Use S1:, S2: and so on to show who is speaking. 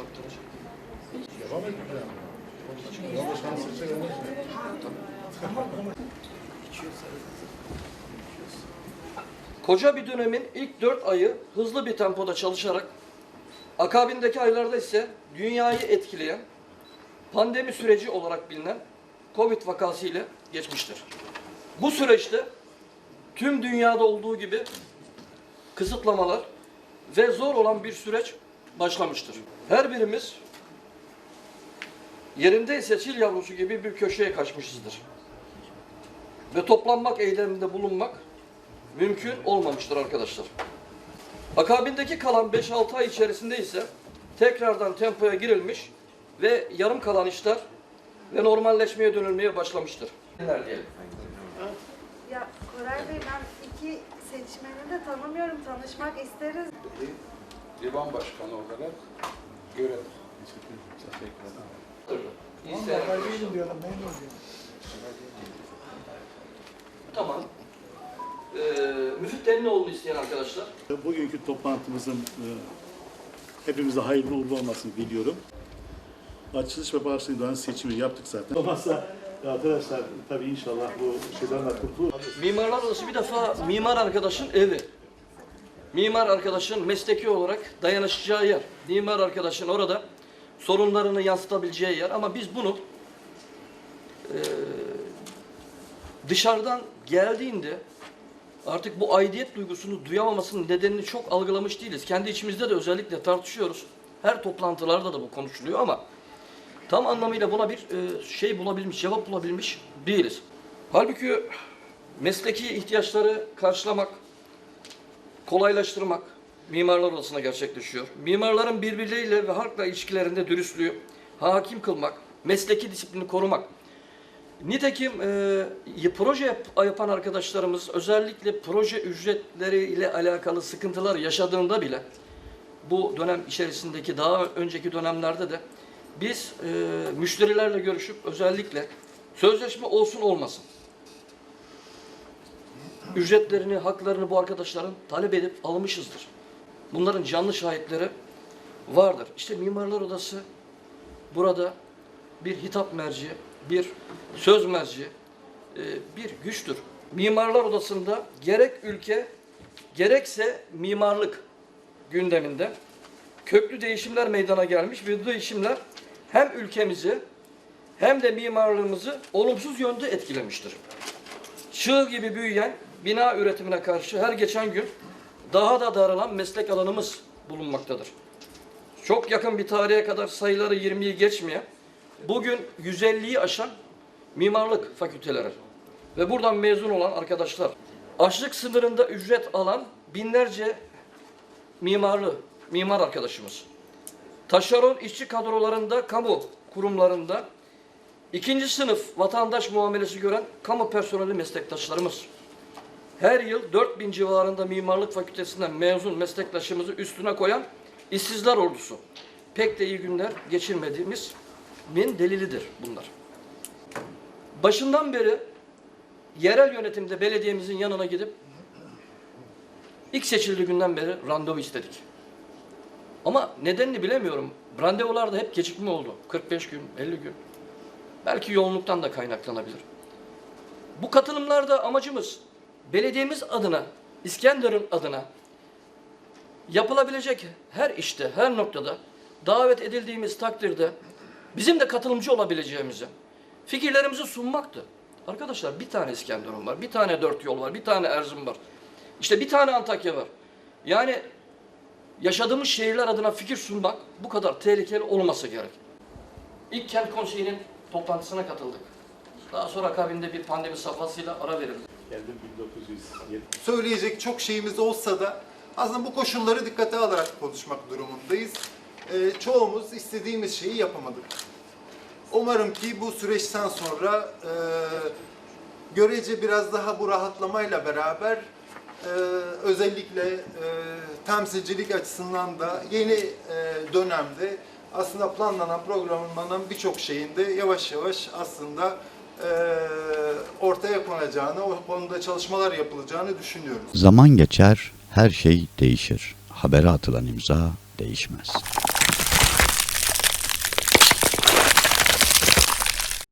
S1: taktıracak.
S2: Devam et olmaz mı?
S1: Koca bir dönemin ilk dört ayı hızlı bir tempoda çalışarak akabindeki aylarda ise dünyayı etkileyen pandemi süreci olarak bilinen Covid vakası ile geçmiştir. Bu süreçte tüm dünyada olduğu gibi kısıtlamalar ve zor olan bir süreç başlamıştır. Her birimiz yerindeyse çil yavrusu gibi bir köşeye kaçmışızdır. Ve toplanmak eyleminde bulunmak mümkün olmamıştır arkadaşlar. Akabindeki kalan 5-6 ay içerisinde ise tekrardan tempoya girilmiş ve yarım kalan işler ve normalleşmeye dönülmeye başlamıştır.
S3: Ya Koray Bey ben iki seçmeni de tanımıyorum. Tanışmak isteriz.
S2: Divan başkanı olarak görev.
S1: Tamam. Ee, Müfit Denlioğlu'nu isteyen arkadaşlar.
S4: Bugünkü toplantımızın e, hepimize hayırlı uğurlu olmasını diliyorum. Açılış ve bağışlayıcıların seçimi yaptık zaten. Olmazsa arkadaşlar tabii inşallah bu şeyden de kurtulur.
S1: Mimarlar Odası bir defa mimar arkadaşın evi. Mimar arkadaşın mesleki olarak dayanışacağı yer. Mimar arkadaşın orada sorunlarını yansıtabileceği yer. Ama biz bunu eee, dışarıdan geldiğinde artık bu aidiyet duygusunu duyamamasının nedenini çok algılamış değiliz. Kendi içimizde de özellikle tartışıyoruz. Her toplantılarda da bu konuşuluyor ama tam anlamıyla buna bir e, şey bulabilmiş, cevap bulabilmiş değiliz. Halbuki mesleki ihtiyaçları karşılamak, kolaylaştırmak mimarlar odasına gerçekleşiyor. Mimarların birbirleriyle ve halkla ilişkilerinde dürüstlüğü hakim kılmak, mesleki disiplini korumak. Nitekim e, proje yap- yapan arkadaşlarımız özellikle proje ücretleriyle alakalı sıkıntılar yaşadığında bile bu dönem içerisindeki daha önceki dönemlerde de biz e, müşterilerle görüşüp özellikle sözleşme olsun olmasın ücretlerini, haklarını bu arkadaşların talep edip almışızdır. Bunların canlı şahitleri vardır. İşte Mimarlar Odası burada bir hitap merci, bir söz merci, e, bir güçtür. Mimarlar Odası'nda gerek ülke, gerekse mimarlık gündeminde köklü değişimler meydana gelmiş ve bu değişimler hem ülkemizi hem de mimarlığımızı olumsuz yönde etkilemiştir çığ gibi büyüyen bina üretimine karşı her geçen gün daha da daralan meslek alanımız bulunmaktadır. Çok yakın bir tarihe kadar sayıları 20'yi geçmeyen, bugün 150'yi aşan mimarlık fakülteleri ve buradan mezun olan arkadaşlar, açlık sınırında ücret alan binlerce mimarlı, mimar arkadaşımız, taşeron işçi kadrolarında, kamu kurumlarında İkinci sınıf vatandaş muamelesi gören kamu personeli meslektaşlarımız. Her yıl 4000 civarında mimarlık fakültesinden mezun meslektaşımızı üstüne koyan işsizler ordusu. Pek de iyi günler geçirmediğimiz min delilidir bunlar. Başından beri yerel yönetimde belediyemizin yanına gidip ilk seçildiği günden beri randevu istedik. Ama nedenini bilemiyorum. Randevularda hep gecikme oldu. 45 gün, 50 gün. Belki yoğunluktan da kaynaklanabilir. Bu katılımlarda amacımız belediyemiz adına, İskenderun adına yapılabilecek her işte, her noktada davet edildiğimiz takdirde bizim de katılımcı olabileceğimizi, fikirlerimizi sunmaktı. Arkadaşlar bir tane İskenderun var, bir tane dört yol var, bir tane Erzurum var. İşte bir tane Antakya var. Yani yaşadığımız şehirler adına fikir sunmak bu kadar tehlikeli olması gerek. İlk kent konseyinin toplantısına katıldık. Daha sonra akabinde bir pandemi safhasıyla ara verildi.
S4: Geldim 1907.
S5: söyleyecek çok şeyimiz olsa da aslında bu koşulları dikkate alarak konuşmak durumundayız. Ee, çoğumuz istediğimiz şeyi yapamadık. Umarım ki bu süreçten sonra e, görece biraz daha bu rahatlamayla beraber e, özellikle e, temsilcilik açısından da yeni e, dönemde aslında planlanan, programlanan birçok şeyinde yavaş yavaş aslında e, ortaya konacağını, o konuda çalışmalar yapılacağını düşünüyoruz.
S6: Zaman geçer, her şey değişir. Habere atılan imza değişmez.